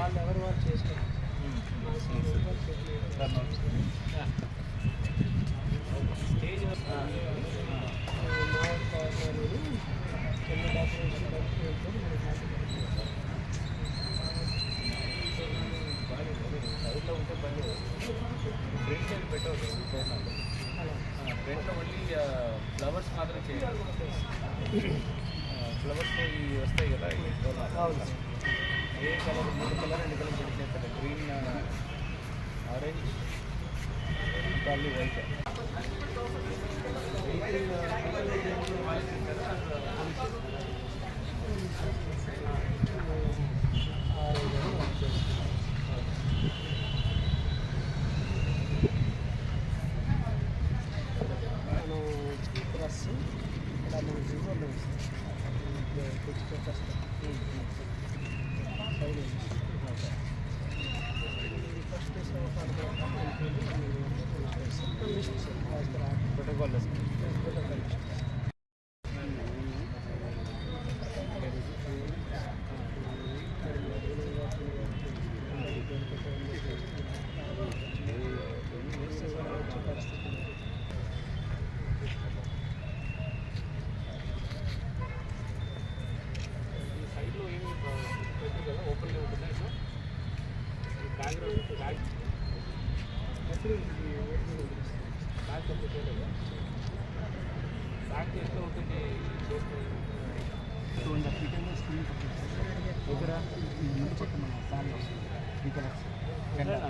వాళ్ళు ఎవరు వాళ్ళు చేసుకోవాలి స్టేజ్ సైడ్లో ఉంటే పని ఫ్రంట్ సైడ్ పెట్టవద్దు ఫ్రంట్లో ఓన్లీ ఫ్లవర్స్ మాత్రం చేయాలి. ఫ్లవర్స్ ఈ వస్తాయి కదా. ఏ కలర్ మూడు కలర్ రెండు కలర్ పెట్టి చేస్తారు గ్రీన్ ఆరెంజ్ కాళ్ళు వైట్ మనం డ్రెస్ ఇక్కడ మన జీవోలో ఫస్ట్ ప్రోటోకాల్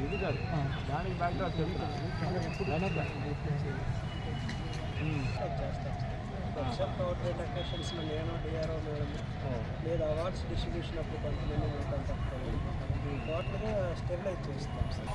ఇది కాదు దానికి బ్యాక్ డ్రాప్ వెనక వర్క్షాప్ అవుట్రేట్ అకేషన్స్లో నేను డిఆర్ఓ మేడం లేదా అవార్డ్స్ డిస్ట్రిబ్యూషన్ అప్పుడు కొంతమంది ఉంటాం తప్ప టోటల్గా స్టెరిలైజ్ చేస్తాం సార్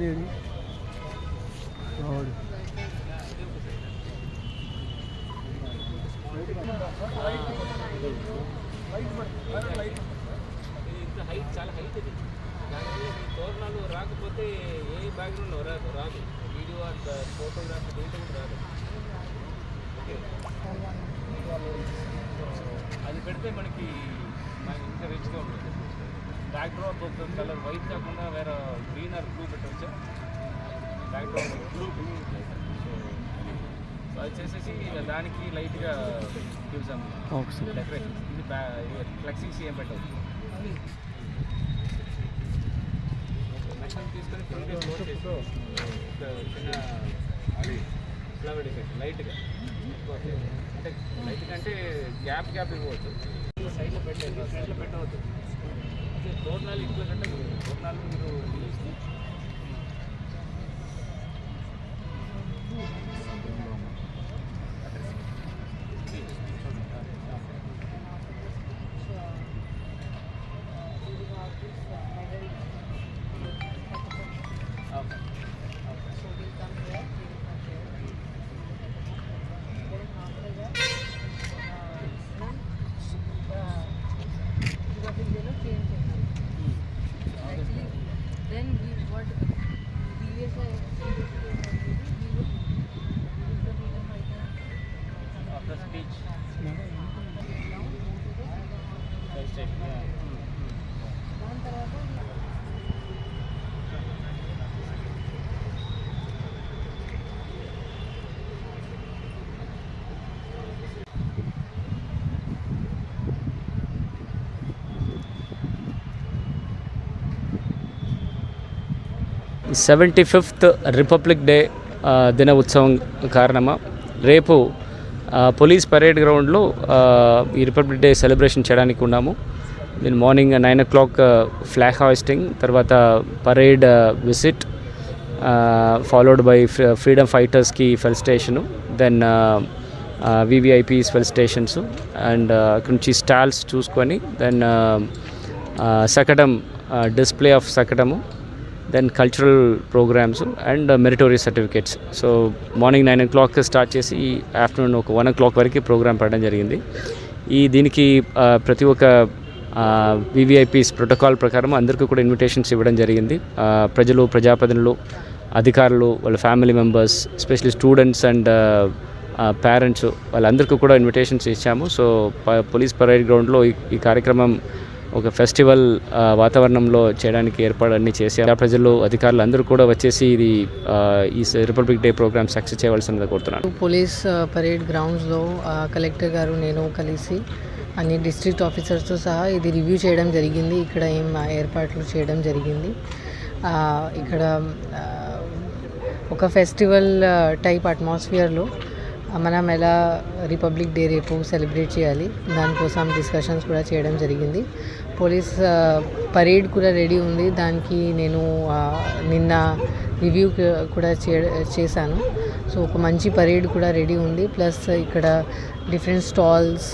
లేదు ఉంది ఇది ఇంత హైట్ చాలా హైట్ అది దానివల్ల ఈ తోరణాలు రాకపోతే ఏ బ్యాక్గ్రౌండ్ రాదు రాదు వీడియో అండ్ ఫోటోగ్రాఫ్ దేంట్లో కూడా రాదు ఓకే అది పెడితే మనకి మనకి ఇంకా రిచ్గా ఉంటుంది. బ్యాక్డ్రాప్ ఒక కలర్ వైట్ కాకుండా వేరే గ్రీన్ ఆర్ బ్లూ పెట్టవచ్చు బ్యాక్డ్రాప్ బ్లూ సో అది చేసేసి దానికి లైట్గా చూసాం డెకరేషన్ ఇది ఫ్లెక్సింగ్ సీఎం పెట్టదు తీసుకొని ఫ్రంట్ క్లోజ్ చేసి చిన్న అది ఫ్లవర్ డిఫెక్ట్ లైట్గా అంటే లైట్గా అంటే గ్యాప్ గ్యాప్ ఇవ్వచ్చు సైడ్లో పెట్టలేదు సైడ్లో పెట్టవద్దు. అదే తోరణాలు ఇంట్లో కంటే తోరణాలు మీరు the speech That's it, yeah. Seventy fifth republic day దిన ఉత్సవం కారణమా రేపు పోలీస్ పరేడ్ గ్రౌండ్లో ఈ రిపబ్లిక్ డే సెలబ్రేషన్ చేయడానికి ఉన్నాము. నేను morning nine o'clock flag hoisting తర్వాత parade visit followed by freedom ఫైటర్స్కి felicitation then VVIPs felicitation and అక్కడి నుంచి స్టాల్స్ చూసుకొని దెన్ సకటం display of సకటము then cultural programmes and meritorious certificates so morning nine o'clock start చేసి afternoon ఒక one o'clock వరకు programme పడడం జరిగింది. ఈ దీనికి ప్రతి ఒక్క వివిఐపీస్ ప్రోటోకాల్ ప్రకారం అందరికీ కూడా ఇన్విటేషన్స్ ఇవ్వడం జరిగింది. ప్రజలు ప్రజాప్రతినిధులు అధికారులు వాళ్ళ family members especially students and parents వాళ్ళందరికీ కూడా ఇన్విటేషన్స్ ఇచ్చాము. సో ప- పోలీస్ పరేడ్ గ్రౌండ్లో ఈ కార్యక్రమం ఒక ఫెస్టివల్ వాతావరణంలో చేయడానికి ఏర్పాటన్నీ చేసి ప్రజలు అధికారులు అందరూ కూడా వచ్చేసి ఇది ఈ రిపబ్లిక్ డే ప్రోగ్రామ్ సక్సెస్ చేయవలసిందిగా కోరుతున్నాను. పోలీస్ పరేడ్ గ్రౌండ్స్లో కలెక్టర్ గారు నేను కలిసి అన్ని డిస్ట్రిక్ట్ ఆఫీసర్స్తో సహా ఇది రివ్యూ చేయడం జరిగింది. ఇక్కడ ఏం ఏర్పాట్లు చేయడం జరిగింది. ఇక్కడ ఒక ఫెస్టివల్ టైప్ అట్మాస్ఫియర్లో మనం ఎలా రిపబ్లిక్ డే రేపు సెలబ్రేట్ చేయాలి దానికోసం డిస్కషన్స్ కూడా చేయడం జరిగింది. పోలీస్ పరేడ్ కూడా రెడీ ఉంది. దానికి నేను నిన్న రివ్యూ కూడా చే చేశాను. సో ఒక మంచి పరేడ్ కూడా రెడీ ఉంది. ప్లస్ ఇక్కడ different stalls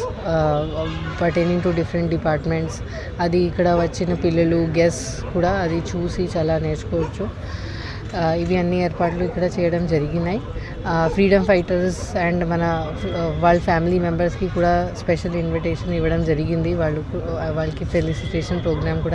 pertaining to different departments. అది ఇక్కడ వచ్చిన పిల్లలు గెస్ట్ కూడా అది చూసి చాలా నేర్చుకోవచ్చు. ఇవి అన్ని ఏర్పాట్లు ఇక్కడ చేయడం జరిగినాయి. ఫ్రీడమ్ ఫైటర్స్ అండ్ మన వాళ్ళ ఫ్యామిలీ మెంబర్స్కి కూడా స్పెషల్ ఇన్విటేషన్ ఇవ్వడం జరిగింది. వాళ్ళు వాళ్ళకి ఫెలిసిటేషన్ ప్రోగ్రామ్ కూడా